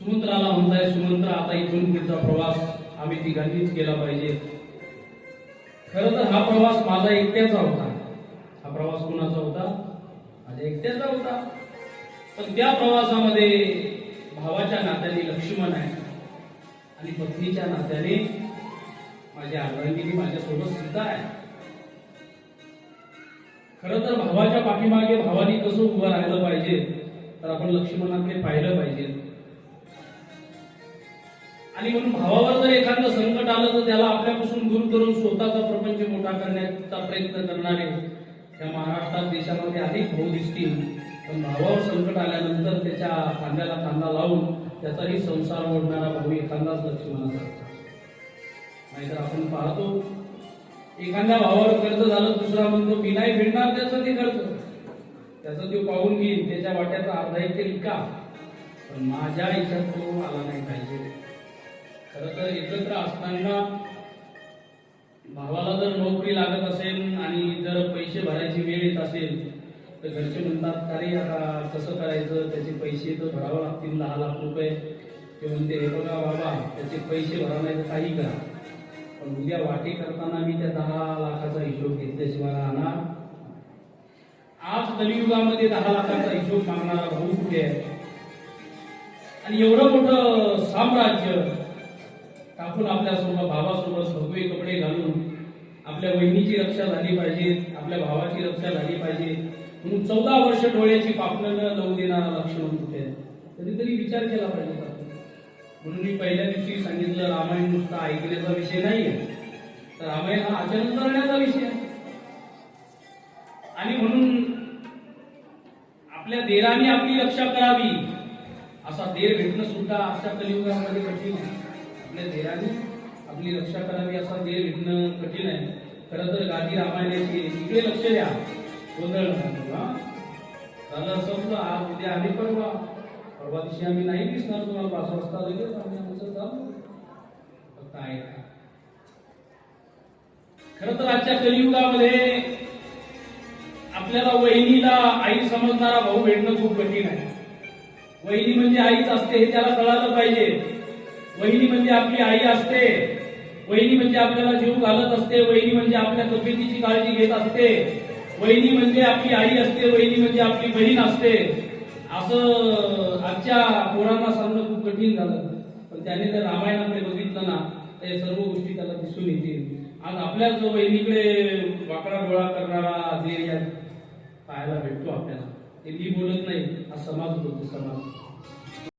सुमंत्राला म्हणताय सुमंत्र आता इथून पुढचा प्रवास आम्ही तिघांनीच केला पाहिजे. खरं तर हा प्रवास माझा एकट्याचा होता. हा प्रवास कुणाचा होता? माझ्या एकट्याचा होता. पण त्या प्रवासामध्ये भावाच्या नात्याने लक्ष्मण आहे आणि पत्नीच्या नात्याने माझी अर्धांगिनी माझ्यासोबत सुद्धा आहे. खरं तर भावाच्या पाठीमागे भावानी कसं उभं राहिलं पाहिजे तर आपण लक्ष्मणाकडे पाहिलं पाहिजे. आणि म्हणून भावावर जर एखादं संकट आलं तर त्याला आपल्यापासून दूर करून स्वतःचा प्रपंच मोठा करण्याचा प्रयत्न करणारे या महाराष्ट्रात देशामध्ये अनेक भाऊ दिसतील. पण भावावर संकट आल्यानंतर त्याच्या खांद्याला कांदा लावून त्याचाही संसार ओढणारा भाऊ एखादाच लक्ष्मणाचा नाहीतर आपण पाहतो एखाद्या भावावर कर्ज झालं दुसरा म्हणतो मी नाही फेडणार त्याचं ते कर्ज. त्याचं तो पाहून घेईल त्याच्या वाट्याचा अर्धा एक तरी का पण माझ्या इच्छा तो आला नाही पाहिजे. सांगा भावाला जर नोकरी लागत असेल आणि जर पैसे भरायची वेळ येत असेल तर घरचे म्हणतात अरे आता कसं करायचं? त्याचे पैसे तर भरावं लागतील दहा लाख रुपये. ते म्हणते हे बघा बाबा त्याचे पैसे भरा नाही तर काही करा. पण उद्या वाटे करताना मी त्या दहा लाखाचा हिशोब घेतल्याशिवाय राहणार आज कलियुगामध्ये दहा लाखाचा हिशोब मागणारा भाऊ कुठे आहे? आणि एवढं मोठं साम्राज्य टाकून आपल्यासोबत भावासोबत सगळे कपडे घालून आपल्या बहिणीची रक्षा झाली पाहिजे आपल्या भावाची रक्षा झाली पाहिजे. म्हणून चौदा वर्ष डोळ्याची पापणं न लावू देणारा लक्ष्मण कुठे कधीतरी विचार केला पाहिजे म्हणून मी पहिल्या दिवशी सांगितलं रामायण नुसता ऐकण्याचा विषय नाही तर रामायण हा आचरण करण्याचा विषय आहे. आणि म्हणून आपल्या देराने आपली रक्षा करावी असा देर भेटणं सुद्धा अशा कलियुगामध्ये कठीण आहे. आपल्या देराने आपली रक्षा करावी असा देर भेटणं कठीण आहे. खरं तर गादी रामायणाची इकडे लक्ष द्या. गोंधळ नका करू, झालं संपलं आज उद्या आम्ही परवा परवा दिवशी आम्ही नाही दिसणार तुम्हाला पाच वाजता लगेच आम्ही आमचं चालू फक्त ऐका खरं तर आजच्या कलियुगामध्ये आपल्याला वहिनीला आई समजणारा भाऊ भेटणं खूप कठीण आहे. वहिनी म्हणजे आईच असते हे त्याला कळालं पाहिजे. वहिनी म्हणजे आपली आई असते. वहिनी म्हणजे आपल्याला जीव घालत असते. वहिनी म्हणजे आपल्या तब्येतीची काळजी घेत असते. वहिनी म्हणजे आपली आई असते. वहिनी म्हणजे आपली बहीण असते. असं आजच्या पोरांना सांगणं खूप कठीण झालं. पण त्याने जर रामायणाकडे बघितलं ना तर या सर्व गोष्टी त्याला दिसून येतील. आज आपल्याच वहिनीकडे वाकडा गोळा करणारा जे पाहायला भेटतो आपल्याला ते मी बोलत नाही. हा समाज बोलतो समाज.